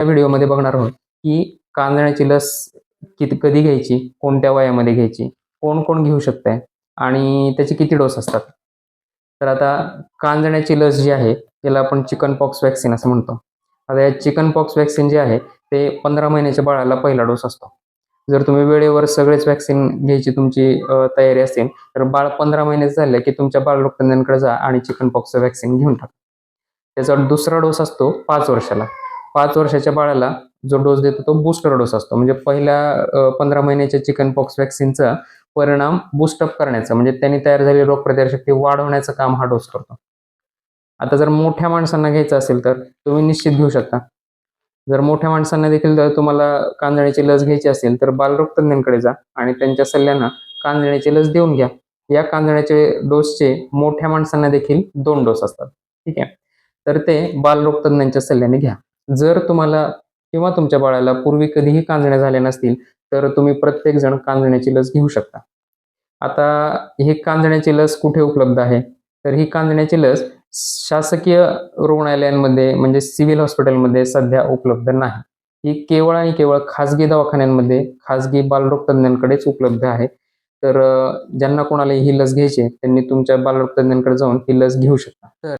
या व्हिडिओमध्ये बघणार आहोत की कांजण्याची लस किती कधी घ्यायची? कोणत्या वयामध्ये घ्यायची? कोण कोण घेऊ शकतंय? आणि त्याचे किती डोस असतात? तर आता कांजण्याची लस जी आहे त्याला आपण चिकन पॉक्स वॅक्सिन असं म्हणतो. आता या चिकन पॉक्स वॅक्सिन जे आहे ते पंधरा महिन्याच्या बाळाला पहिला डोस असतो. जर तुम्ही वेळेवर सगळेच वॅक्सिन घ्यायची तुमची तयारी असेल तर बाळ पंधरा महिन्याचं झालं की तुमच्या बालरोगतज्ञांकडे जा आणि चिकन पॉक्सचं वॅक्सिन घेऊन टाका. त्याचा दुसरा डोस असतो पाच वर्षाला. पाच वर्षाच्या बाळाला जो डोस देतो तो बूस्टर डोस असतो. म्हणजे पहिल्या पंधरा महिन्याच्या चिकन पॉक्स वॅक्सिनचा परिणाम बूस्टअप करण्याचा म्हणजे त्यांनी तयार झालेली रोगप्रतिकारशक्ती वाढवण्याचं काम हा डोस करतो. आता जर मोठ्या माणसांना घ्यायचं असेल तर तुम्ही निश्चित घेऊ शकता. जर मोठ्या माणसांना देखील जर तुम्हाला कांजण्याची लस घ्यायची असेल तर बालरोग तज्ज्ञांकडे जा आणि त्यांच्या सल्ल्यानं कांजण्याची लस देऊन घ्या. या कांजण्याचे डोसचे मोठ्या माणसांना देखील दोन डोस असतात. ठीक आहे? तर ते बालरोग तज्ज्ञांच्या सल्ल्याने घ्या. जर तुम्हाला किंवा तुमच्या बाळाला पूर्वी कधीही कांजण्या झाल्या नसतील तर तुम्ही प्रत्येक जण कांजण्याची लस घेऊ शकता. आता ही कांजण्याची लस कुठे उपलब्ध आहे? तर ही कांजण्याची लस शासकीय रुग्णालयांमध्ये म्हणजे सिव्हिल हॉस्पिटलमध्ये सध्या उपलब्ध नाही. ही केवळ आणि केवळ खाजगी दवाखान्यांमध्ये खाजगी बालरोग तज्ज्ञांकडेच उपलब्ध आहे. तर ज्यांना कोणाला ही लस घ्यायची आहे, त्यांनी तुमच्या बालरोग तज्ज्ञांकडे जाऊन ही लस घेऊ शकता. तर